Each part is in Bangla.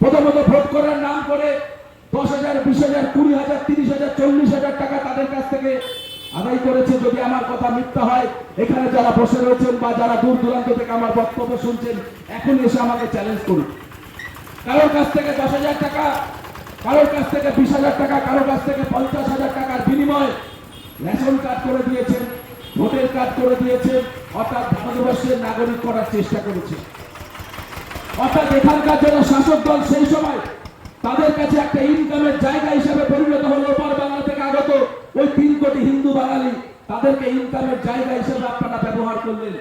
প্রথমত ভোট করার নাম করে দশ হাজার, বিশ হাজার, কুড়ি হাজার, তিরিশ হাজার, চল্লিশ হাজার টাকা তাদের কাছ থেকে আদায় করেছে। যদি আমার কথা মিথ্যা হয়, এখানে যারা বসে রয়েছেন বা যারা দূর দূরান্ত থেকে আমার বক্তব্য শুনছেন, এখন এসে আমাকে চ্যালেঞ্জ করুন। কারোর কাছ থেকে দশ হাজার টাকা, কারোর কাছ থেকে বিশ হাজার টাকা, কারোর কাছ থেকে পঞ্চাশ হাজার টাকার বিনিময়ে রেশন কার্ড করে দিয়েছেন, ভোটের কার্ড করে দিয়েছেন, অর্থাৎ ভারতবর্ষের নাগরিক করার চেষ্টা করেছে অর্থাৎ এখানকার যারা শাসক দল সেই সময় তাদের কাছে একটা ইনকামের জায়গা হিসেবে পরিণত হলো, ওপার বাংলা থেকে আগত ওই তিন কোটি হিন্দু বাঙালি, তাদেরকে ইনকামের জায়গা হিসেবে আপনারা ব্যবহার করলেন।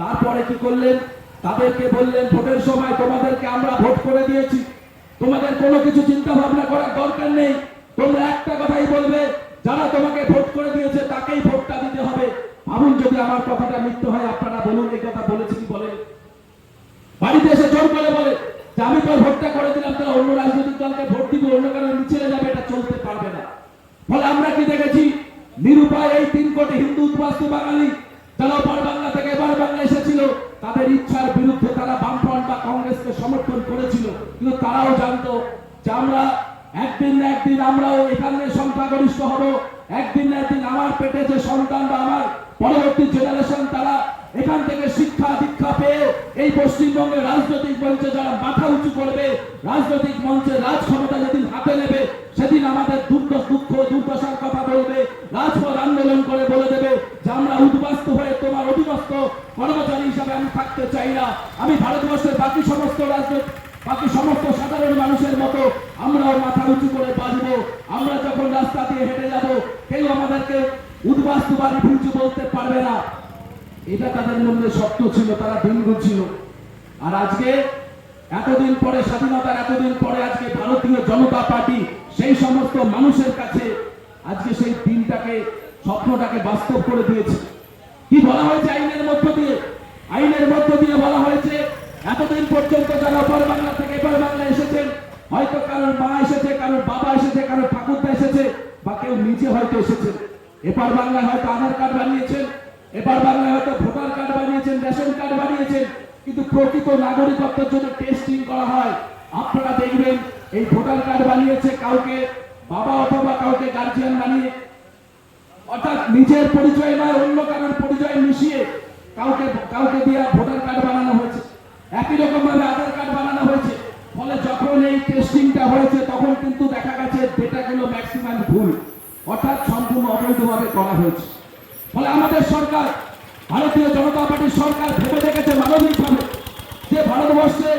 তারপরে কি করলেন? তাদেরকে বললেন, ভোটের সময় তোমাদেরকে আমরা ভোট করে দিয়েছি। তোমাদের কোনো কিছু চিন্তা ভাবনা করার দরকার নেই। তোমরা একটা কথাই বলবে, যারা তোমাকে ভোট করে দিয়েছে তাকেই ভোটটা দিতে হবে। ভাবুন যদি আমার কথাটা মিথ্য হয়, আপনারা বলুন এই কথা বলেছি বলেন বাড়িতে এসে করে বলে, যে আমি তোর ভোটটা করে দিলাম তাহলে অন্য রাজনৈতিক দলকে ভোট দিব, অন্য কারও মিছিলে যাবে, এটা চলতে পারবে না। ফলে আমরা কি দেখেছি? নিরুপায় এই তিন কোটি হিন্দু উদ্বাস্তু বাঙালি, যারা ওপার বাংলা থেকে এবার বাংলা এসেছিল, তাদের ইচ্ছার বিরুদ্ধে তারা বামফ্রন্ট বা কংগ্রেসকে সমর্থন করেছিল। কিন্তু তারাও জানতো যে আমরা একদিন না একদিন আমরাও এখানে সংখ্যাগরিষ্ঠ হব। একদিন না একদিন আমার পেটে যে সন্তান বা আমার পরবর্তী জেনারেশন তারা এখান থেকে শিক্ষা দীক্ষা পেয়ে এই পশ্চিমবঙ্গের রাজনৈতিক মঞ্চে যারা মাথা উঁচু করবে, রাজনৈতিক মঞ্চে রাজ ক্ষমতা যেদিন হাতে নেবে, সেদিন আমাদের দুঃখ দুঃখ, দুর্দশার কথা বলবে, রাজপথ আন্দোলন করে বলে দেবে যে আমরা উদ্বাস্ত হয়ে তোমার অধীনস্থ কর্মচারী হিসাবে আমি থাকতে চাই না। আমি ভারতবর্ষের বাকি সমস্ত রাজনৈতিক, বাকি সমস্ত সাধারণ মানুষের মতো আমরাও মাথা উঁচু করে বাঁচবো আমরা যখন রাস্তা দিয়ে হেঁটে যাব, কেউ আমাদেরকে উদ্বাস্তু বা বলতে পারবে না। এটা তাদের মধ্যে শক্ত ছিল, তারা বিন্দু ছিল। আর আজকে এতদিন পরে, স্বাধীনতার এতদিন পরে আজকে ভারতীয় জনতা পার্টি, সেই সমস্ত মানুষের কাছে আজকে সেই দিনটাকে, স্বপ্নটাকে বাস্তব করে দিয়েছে। কি বলা হয়েছে আইনের মধ্য দিয়ে? আইনের মধ্য দিয়ে বলা হয়েছে, এতদিন পর্যন্ত যারা অপর বাংলা থেকে এপার বাংলা এসেছেন, হয়তো কারোর মা এসেছে, কারোর বাবা এসেছে, কারোর ঠাকুরদা এসেছে, বা কেউ নিজে হয়তো এসেছেন। এপার বাংলায় হয়তো আধার কার্ড বানিয়েছেন এবার বাংলায় হয়তো ভোটার কার্ড বানিয়েছেন, রেশন কার্ড বানিয়েছেন, কিন্তু প্রকৃত নাগরিকত্বের জন্য টেস্টিং করা হয়। আপনারা দেখবেন, এই ভোটার কার্ড বানিয়েছে কাউকে, বাবা অথবা কাউকে গার্জিয়ান বানিয়ে। অর্থাৎ নিজের পরিচয় নয়, অন্য কারোর পরিচয় মিশিয়ে কাউকে কাউকে দিয়ে ভোটার কার্ড বানানো হয়েছে। একই রকম ভাবে আধার কার্ড বানানো হয়েছে। ফলে যখন এই টেস্টিংটা হয়েছে, তখন কিন্তু দেখা গেছে ডেটাগুলো ম্যাক্সিমাম ভুল। অর্থাৎ সম্পূর্ণ অবৈধভাবে করা হয়েছে। ফলে আমাদের সরকার, ভারতীয় জনতা পার্টির সরকার ভেবে দেখেছে মানবিকভাবে যে ভারতবর্ষে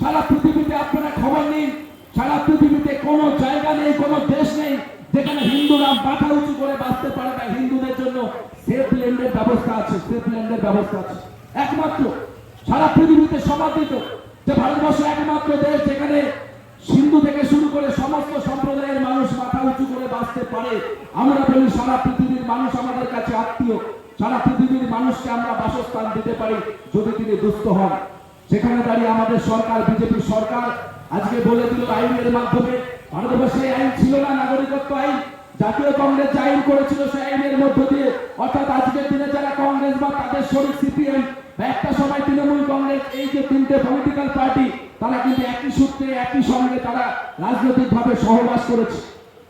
সারা পৃথিবীতে আপনারা খবর নিন, সারা পৃথিবীতে কোনো জায়গা নেই, কোনো দেশ নেই যেখানে হিন্দুরা মাথা উঁচু করে বাঁচতে পারে না। হিন্দুদের জন্য সেফ ল্যান্ডের ব্যবস্থা আছে সেফ ল্যান্ডের ব্যবস্থা আছে। একমাত্র সারা পৃথিবীতে সমাদৃত যে ভারতবর্ষ একমাত্র দেশ যেখানে সিন্ধু থেকে শুরু করে সমস্ত সম্প্রদায়ের মানুষ মাথা উঁচু করে বাঁচতে পারে, আমরা বলি সারা পৃথিবীর মানুষ আমাদের কাছে আত্মীয়, সারা পৃথিবীর মানুষকে আমরা বাসস্থান দিতে পারি যদি তিনি দুস্থ হন। সেখানে দাঁড়িয়ে আমাদের সরকার, বিজেপি সরকার আজকে বলে দিল আইনের মাধ্যমে, ভারতবর্ষে আইন ছিল না, নাগরিকত্ব আইন। জাতীয় কংগ্রেস যে আইন করেছিল সেই আইনের মধ্য দিয়ে, অর্থাৎ আজকের দিনে যারা কংগ্রেস বা তাদের শরীর সিপিএম বা একটা সময় তৃণমূল কংগ্রেস, এই যে তিনটে পলিটিক্যাল পার্টি তারা কিন্তু একই সূত্রে, একই সঙ্গে তারা রাজনৈতিকভাবে সহবাস করেছে।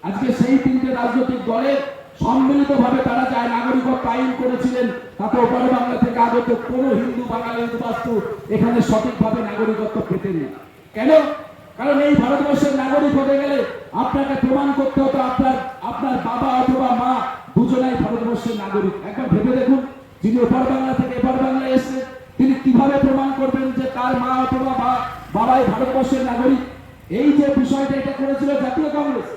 আজকে সেই তিনটে রাজনৈতিক দলের সম্মিলিতভাবে তারা যায় নাগরিকত্ব আইন করেছিলেন তাতে ওপার বাংলা থেকে আগত কোনো হিন্দু, বাঙালি বাস্তু এখানে সঠিকভাবে নাগরিকত্ব পেতেনি। কেন? কারণ এই ভারতবর্ষের নাগরিক হতে গেলে আপনাকে প্রমাণ করতে হতো আপনার আপনার বাবা অথবা মা দুজনাই ভারতবর্ষের নাগরিক। একবার ভেবে দেখুন, যিনি ওপার বাংলা থেকে এপার বাংলায় এসে তিনি কীভাবে প্রমাণ করবেন যে তার মা অথবা বাবাই ভারতবর্ষের নাগরিক? এই যে বিষয়টা এটা করেছিল জাতীয় কংগ্রেস।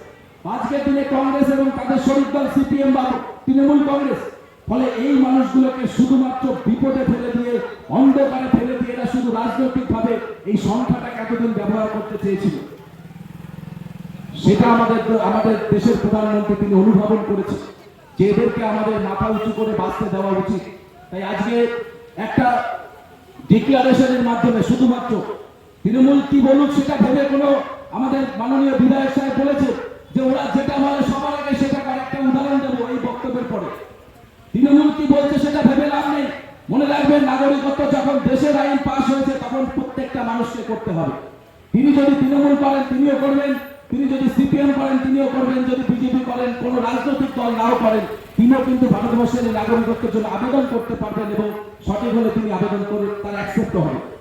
আজকের দিনে কংগ্রেস এবং তাদের শরিক দল সিপিএম বা তৃণমূল কংগ্রেস, ফলে এই মানুষগুলোকে শুধুমাত্র বিপদে ফেলে দিয়ে, অন্ধকারে ফেলে দিয়ে এরা শুধু রাজনৈতিক ভাবে এই সংখ্যাটাকে এতদিন ব্যবহার করতে চেয়েছিল। সেটা আমাদের আমাদের দেশের প্রধানমন্ত্রী তিনি অনুধাবন করেছেন যে এদেরকে আমাদের মাথা উঁচু করে বাঁচতে দেওয়া উচিত। তাই আজকে একটা ডিক্লারেশনের মাধ্যমে শুধুমাত্র তৃণমূল কি বলুক সেটা ভেবে কোনো আমাদের মাননীয় বিধায়ক সাহেব বলেছে যে ওরা যেটা বলে সবার আগে সেটা একটা উদাহরণ দেবো এই বক্তব্যের পরে। তৃণমূল কি বলছে সেটা ভেবে লাভ নেই। মনে রাখবেন, নাগরিকত্ব যখন দেশের আইন পাশ হয়েছে, তখন প্রত্যেকটা মানুষকে করতে হবে। তিনি যদি তৃণমূল করেন, তিনিও করবেন। তিনি যদি সিপিএম করেন, তিনিও করবেন। যদি বিজেপি করেন, কোন রাজনৈতিক দল নাও করেন, তিনিও কিন্তু ভারতবর্ষের নাগরিকত্বের জন্য আবেদন করতে পারবেন এবং সঠিক হলে তিনি আবেদন করে তার অ্যাকসেপ্ট হবে।